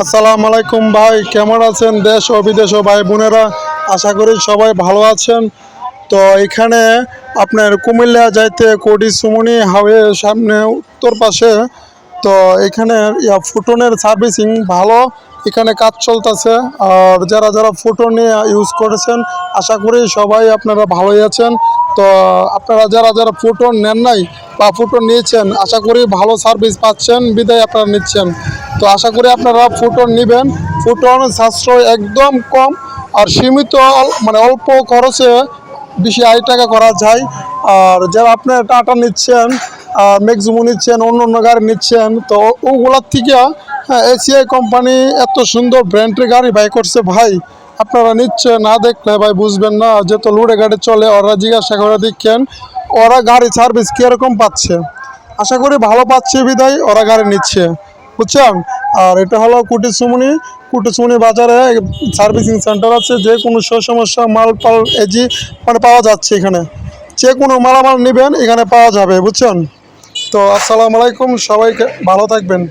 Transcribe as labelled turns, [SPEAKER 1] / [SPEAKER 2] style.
[SPEAKER 1] আসসালামু আলাইকুম ভাই, কেমন আছেন দেশ ও বিদেশ ও ভাই বোনেরা? আশা করি সবাই ভালো আছেন। তো এখানে আপনার কুমিল্লা যাইতে কোডি সুমনি হাওয়ে সামনে উত্তর পাশে। তো এখানে ফুটনের সার্ভিসিং ভালো, এখানে কাজ চলতেছে। আর যারা যারা ফুটন নিয়ে ইউজ করেছেন, আশা করি সবাই আপনারা ভালোই আছেন। তো আপনারা যারা যারা ফুটন নেন নাই বা ফুটন নিয়েছেন, আশা করি ভালো সার্ভিস পাচ্ছেন, বিদায় আপনারা নিচ্ছেন। তো আশা করি আপনারা ফুটন নেবেন। ফুটন সাশ্রয় একদম কম আর সীমিত মানে অল্প খরচে বেশি আয় টাকা করা যায়। আর যারা আপনার টাটা নিচ্ছেন ম্যাক্সিমো নিচ্ছেন, অন্য অন্য গাড়ি নিচ্ছেন, তো ওগুলার থেকে হ্যাঁ এসিআই কোম্পানি এত সুন্দর ব্র্যান্ডের গাড়ি বাই করছে ভাই। আপনারা নিচ্ছে না দেখলে ভাই বুঝবেন না যেহেতু লুড়ে গাড়ি চলে, ওরা জিজ্ঞাসা করে দেখেন, ওরা গাড়ি সার্ভিস কীরকম পাচ্ছে। আশা করি ভালো পাচ্ছে বিদায়, ওরা গাড়ি নিচ্ছে। বুঝছেন? আর এটা হলো কুটিসুমনি কুটিসুমনি বাজারে সার্ভিসিং সেন্টার আছে, যে কোনো সমস্যা মাল, পাল, এজি মানে পাওয়া যাচ্ছে এখানে। যে কোনো মালামাল নেবেন, এখানে পাওয়া যাবে, বুঝছেন? তো আসসালামু আলাইকুম, সবাইকে ভালো থাকবেন।